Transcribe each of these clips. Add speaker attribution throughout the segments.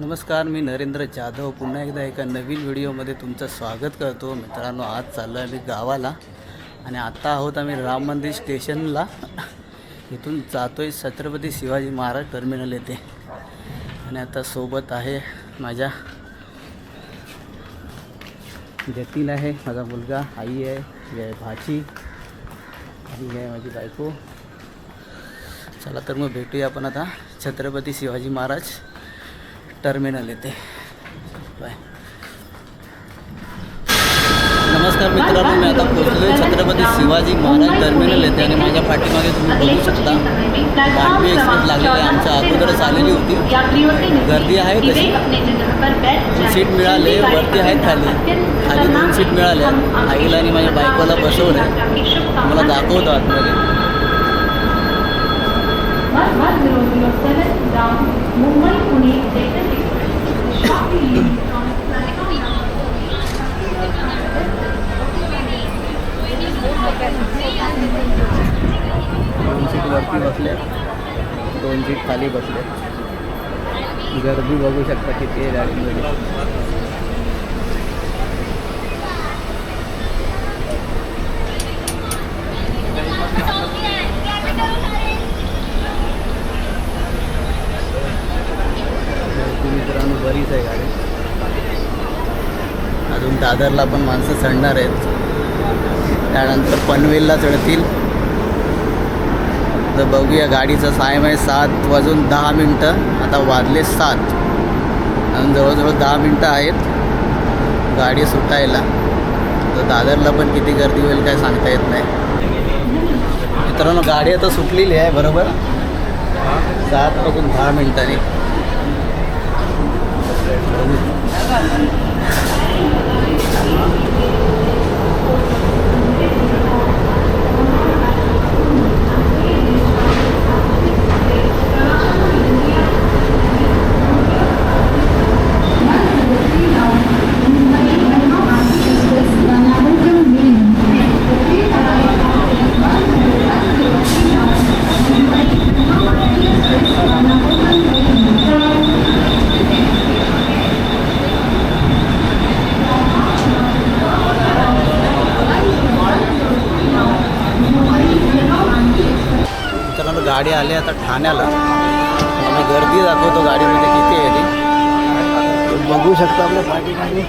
Speaker 1: नमस्कार मी नरेंद्र जाधव. पुन्हा एकदा एका नवीन व्हिडिओमध्ये तुमचं स्वागत करतो. मित्रांनो आज चाललो आहे मी गावाला आणि आत्ता आहोत आम्ही राम मंदिर स्टेशनला. इथून जातो आहे छत्रपती शिवाजी महाराज टर्मिनल येथे. आणि आता सोबत आहे माझ्या जतीन आहे. माझा मुलगा आई आहे जय भाची आणि आहे माझी बायको. चला तर मग भेटूया आपण आता छत्रपती शिवाजी महाराज. टर्मिनल येते. बाय. नमस्कार मित्रांनो मी आता पोहोचलो छत्रपती शिवाजी महाराज टर्मिनल येते आणि माझ्या पाठीमागे तुम्ही बघू शकता मांडवी एक्सप्रेस लागलेली आहे. आमच्या अगोदरच आलेली होती. गर्दी आहे तशी. सीट मिळाले वरती आहेत खाली. खाली दोन सीट मिळाल्या. आईला आणि माझ्या बायकोला बसवलं मला दाखवतो आतमध्ये.
Speaker 2: मुंबई पुणे
Speaker 1: दोन सीट वरती बसले दोन सीट खाली बसले. गर्दी बघू शकता किती आहे गाडीमध्ये दादरला पण माणसं चढणार आहेत. त्यानंतर पनवेलला चढतील. तर बघूया गाडीचं टाईम आहे सात वाजून दहा मिनटं. आता वाजले सात. आणि जवळजवळ दहा मिनटं आहेत. गाडी सुटायला. तर दादरला पण किती गर्दी होईल काय सांगता येत नाही. मित्रांनो गाडी आता सुटलेली आहे बरोबर? सात वाजून दहा मिनटांनी. ठाण्याला. आम्ही गर्दी दाखवतो गाडीमध्ये किती आहे ती? बघू शकता आपल्या पाठीमागे.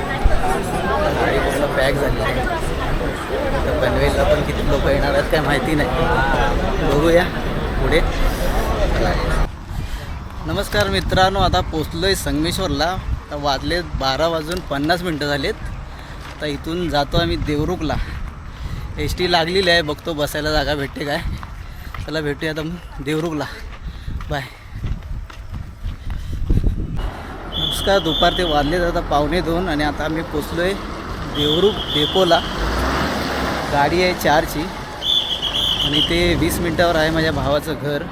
Speaker 1: गाडी पूर्ण पॅक झाली. आहे तर पनवेलला पण किती लोक येणार आहेत काय माहिती नाही. बघूया पुढे. नमस्कार मित्रांनो आता पोचलो आहे संगमेश्वरला. तर वाजले बारा वाजून पन्नास मिनटं झालेत. तर इथून जातो आम्ही देवरुखला. एस टी लागलेली आहे बघतो बसायला जागा भेटते काय. चला भेटूया आता मग देवरुखला. बाय. नमस्कार दुपार ते वाजले आता पावणे दोन आणि आता आम्ही पोचलो आहे देवरुख डेपोला. गाडी आहे चारची. आणि ते वीस मिनटावर आहे माझ्या भावाचं घर.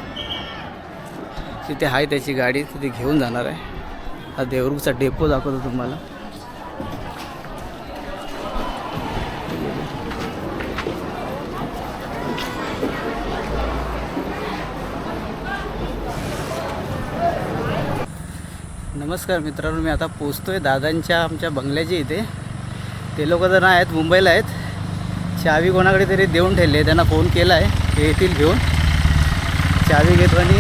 Speaker 1: तिथे आहे त्याची गाडी तिथे घेऊन जाणार आहे. हा देवरुखचा डेपो दाखवतो तुम्हाला. नमस्कार मित्रांनो मी आता पोचतो आहे दादांच्या आमच्या बंगल्याच्या इथे. ते लोक तर नाही आहेत मुंबईला आहेत. चावी कोणाकडे तरी देऊन ठेवली आहे. त्यांना फोन केला आहे ते येतील घेऊन. चावी घेतो आणि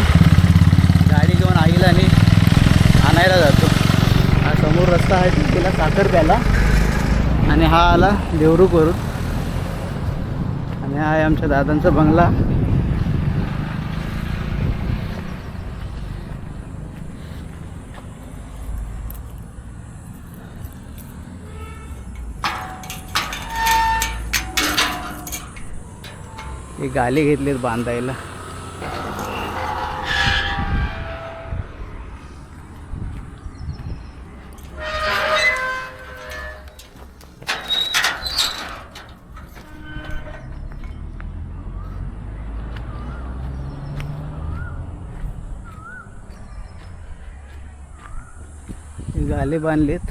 Speaker 1: गाडी घेऊन आईला आणि आणायला जातो. हा समोर रस्ता आहे तिला साखर प्याला आणि हा आला देवरूखवरून. आणि हा आहे आमच्या दादांचा बंगला. हे गाले घेतलेत बांधायला. गाले बांधलेत.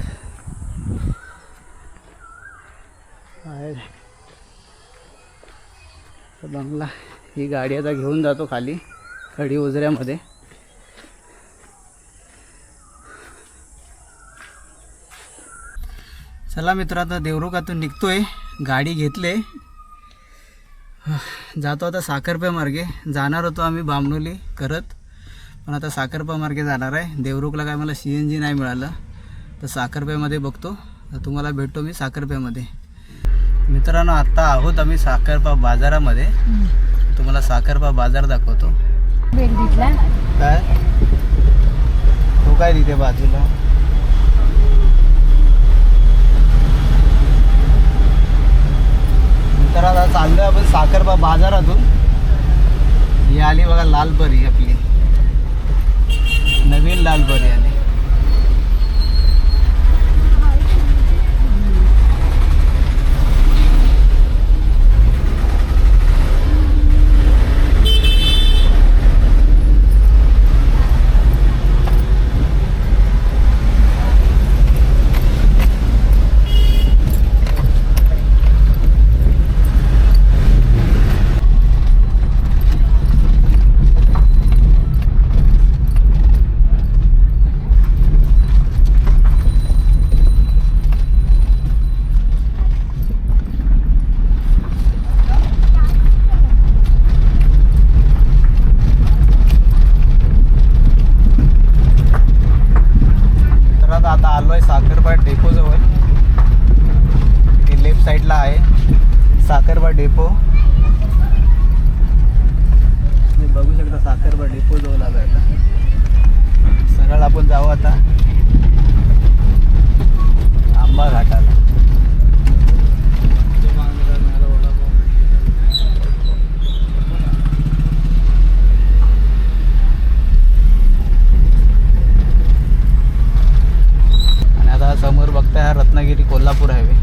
Speaker 1: बंगला ही गाडी आता घेऊन जातो खाली खडी उजऱ्यामध्ये. चला मित्र आता देवरुखातून निघतोय. गाडी घेतले. जातो आता साखरपे मार्गे. जाणार होतो आम्ही बामणोली करत पण आता साखरपा मार्गे जाणार आहे. देवरुखला काय मला सी एन जी नाही मिळालं. तर साखरपेमध्ये बघतो. तुम्हाला भेटतो मी साखरपेमध्ये मित्रांनो आत्ता आहोत आम्ही साखरपा बाजारामध्ये. तुम्हाला साखरपा बाजार दाखवतो. काय? तो काय तिथे बाजूला? तर आता चाललोय आपण साखरपा बाजारातून. ही आली बघा लालपरी आपली. नवीन लालपरी आली तर आता आता आलो आहे साखरपाट डेपोजवळ ते लेफ्ट साईडला आहे साखरपाट डेपो तुम्ही बघू शकता साखरपाट सरळ आपण जाऊ आता. आंबा घाटाला. आणि आता समोर बघताय हा रत्नागिरी कोल्हापूर हायवे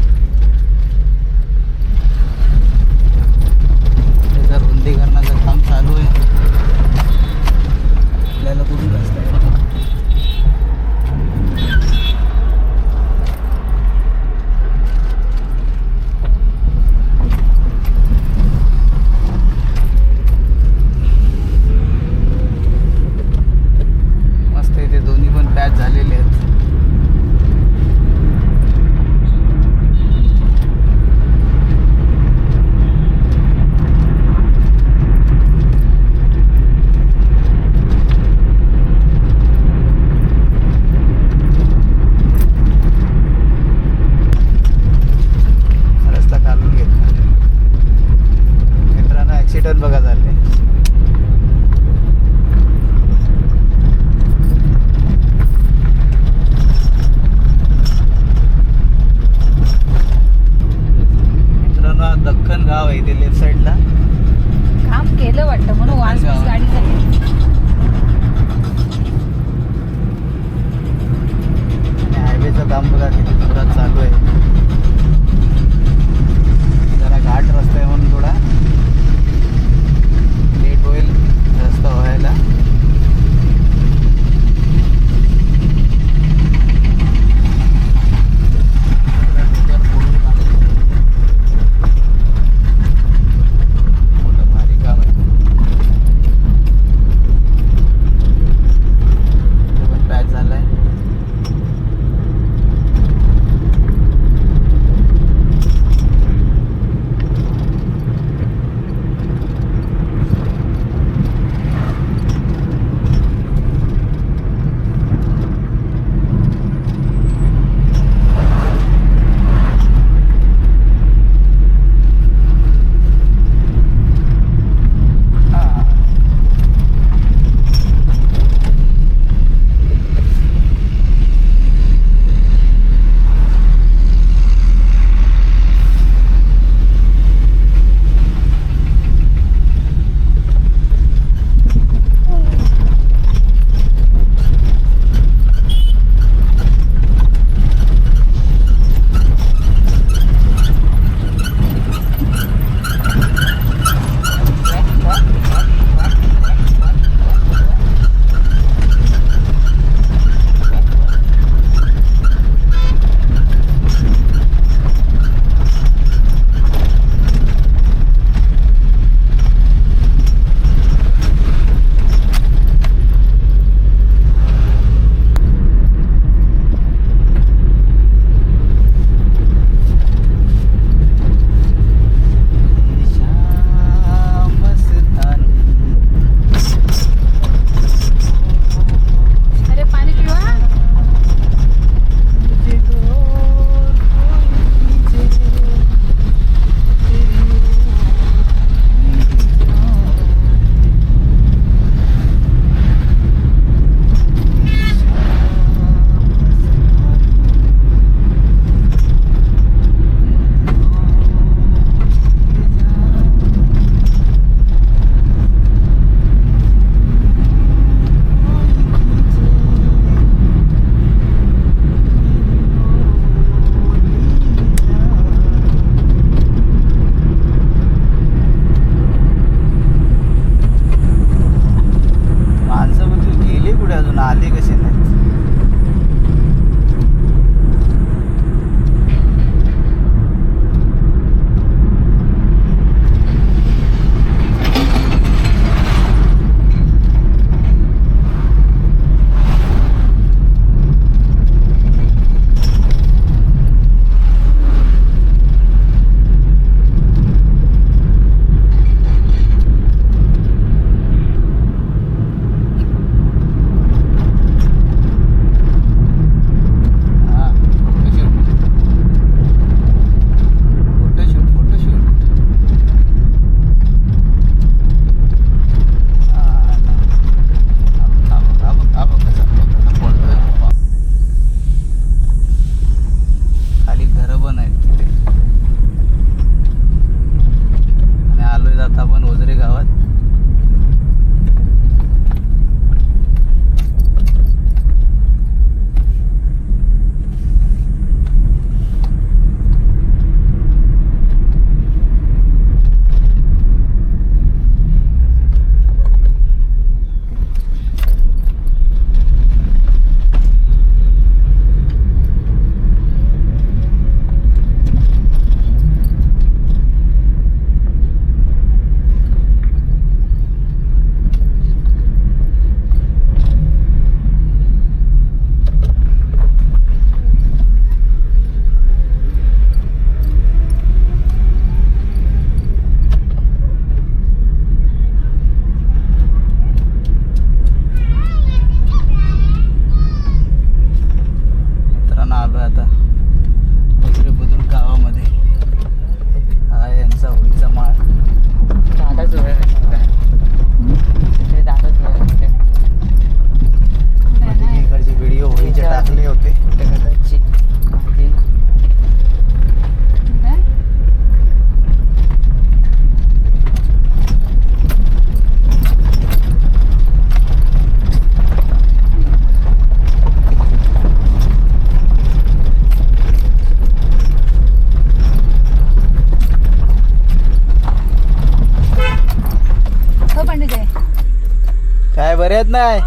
Speaker 1: आहेत नाही.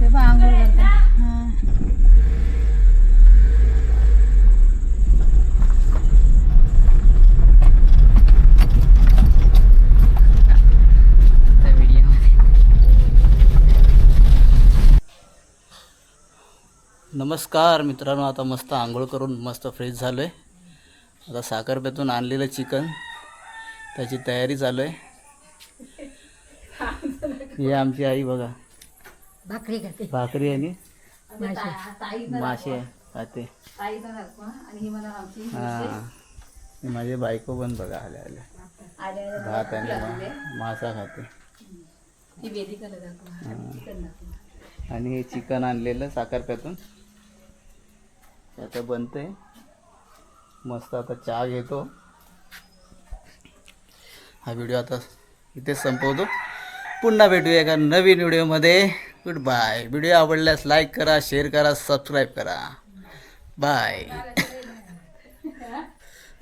Speaker 2: ते पण आंघोळ करता. हां.
Speaker 3: व्हिडिओ
Speaker 1: नमस्कार मित्रांनो आता मस्त आंघोळ करून मस्त फ्रेश झालो आहे आता साखरपेतून आणलेलं चिकन. त्याची तयारी चालू आहे. ही आमची आई बघा.
Speaker 2: भाकरी खाते.
Speaker 1: भाकरी आणि
Speaker 2: मासे.
Speaker 1: मासे खाते. हां ही. माझी बायको पण बघा आल्या आल्या. भात आणि मा- मासा खाते. हां. आणि हे चिकन आणलेलं साखरप्यातून आता बनतंय. मस्त आता चहा घेतो. हा व्हिडिओ आता इथेच संपवतो. पुन्हा भेटूया एका नवीन व्हिडिओमध्ये. गुड बाय व्हिडिओ आवडल्यास लाईक करा शेअर करा सबस्क्राईब करा. बाय